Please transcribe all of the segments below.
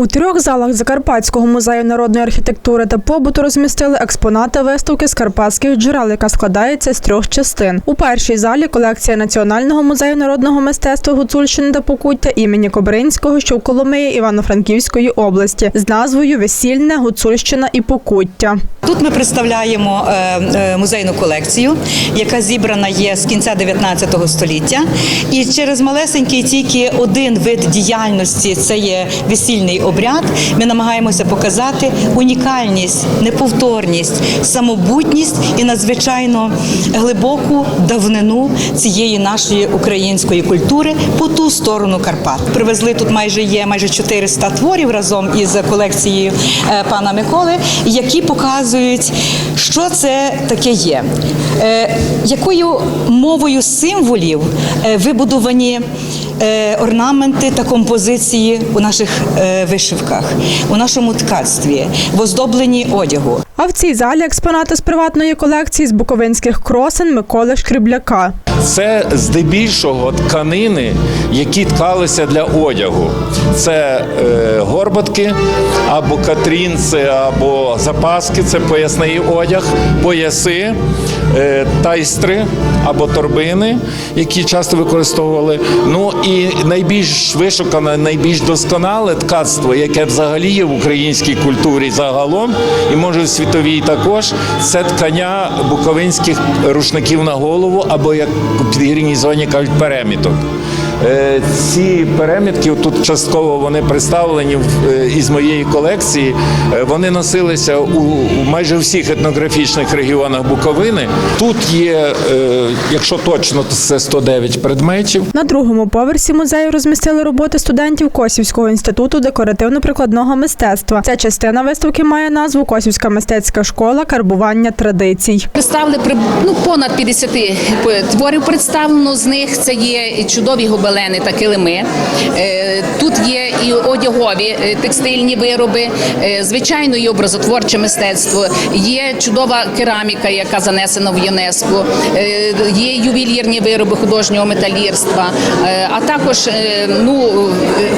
У трьох залах Закарпатського музею народної архітектури та побуту розмістили експонати виставки з карпатських джерел, яка складається з трьох частин. У першій залі колекція Національного музею народного мистецтва Гуцульщини та Покуття імені Кобринського, що в Коломиї Івано-Франківської області, з назвою Весільне, Гуцульщина і Покуття. Тут ми представляємо е, е, музейну колекцію, яка зібрана є з кінця 19 століття. І через малесенький тільки один вид діяльності це є весільний обряд. Ми намагаємося показати унікальність, неповторність, самобутність і надзвичайно глибоку давнину цієї нашої української культури по ту сторону Карпат. Привезли тут майже є майже 400 творів разом із колекцією е, пана Миколи, які показують, що це таке є, Е, якою мовою символів е, вибудовані орнаменти та композиції у наших е, вишивках, у нашому ткацтві, в оздобленні одягу. А в цій залі експонати з приватної колекції з буковинських кросен Миколи Шкрібляка. Це здебільшого тканини, які ткалися для одягу. Це е, горбатки або катрінці, або запаски, це поясний одяг, пояси, е, тайстри або торбини, які часто використовували. Ну і найбільш вишукане, найбільш досконале ткацтво, яке взагалі є в українській культурі загалом, і може в світовій також, це ткання буковинських рушників на голову, або як у підгірній зоні кажуть, переміток. Е, Ці перемітки тут частково вони представлені е, із моєї колекції. Е, Вони носилися у майже всіх етнографічних регіонах Буковини. Тут є, якщо точно, то це 109 предметів. На другому поверсі музею розмістили роботи студентів Косівського інституту декоративно-прикладного мистецтва. Ця частина виставки має назву Косівська мистецька школа карбування традицій. Представили ну, понад 50 творів представлено. З них це є чудові гобелени та килими. Е, Тут є і одягові е, текстильні вироби, е, звичайно, і образотворче мистецтво. Є чудова кераміка, яка занесена в ЮНЕСКО. Є ювелірні вироби художнього металірства, а також ну,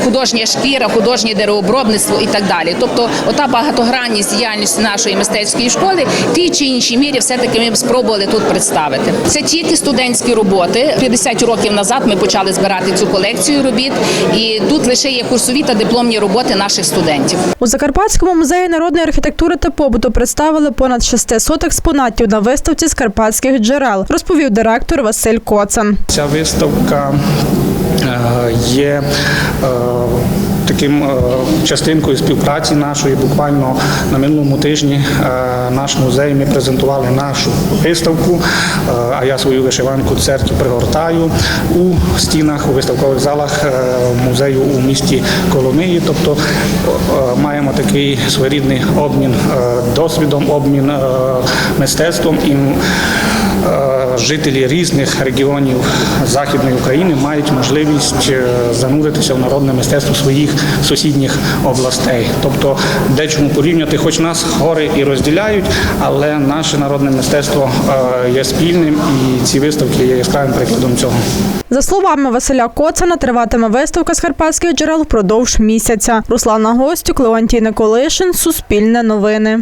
художня шкіра, художнє деревообробництво і так далі. Тобто, ота багатогранність діяльності нашої мистецької школи в тій чи іншій мірі все-таки ми спробували тут представити. Це тільки студентські роботи. 50 років назад ми почали збирати цю колекцію робіт, і тут лише є курсові та дипломні роботи наших студентів. У Закарпатському музеї народної архітектури та побуту представили понад 600 експонатів на виставці з карпатських джерел, розповів директор Василь Коцан. Ця виставка е, є е, таким е, частинкою співпраці нашої. Буквально на минулому тижні е, наш музей ми презентували нашу виставку, е, а я свою вишиванку церкву пригортаю у стінах, у виставкових залах музею у місті Коломиї. Тобто маємо такий своєрідний обмін досвідом, обмін мистецтвом і жителі різних регіонів Західної України мають можливість е, зануритися в народне мистецтво своїх сусідніх областей. Тобто, дечому порівняти, хоч нас гори і розділяють, але наше народне мистецтво е, є спільним, і ці виставки є яскравим прикладом цього. За словами Василя Коцана, триватиме виставка з карпатських джерел впродовж місяця. Руслана Гостюк, Леонтій Николишин, Суспільне новини.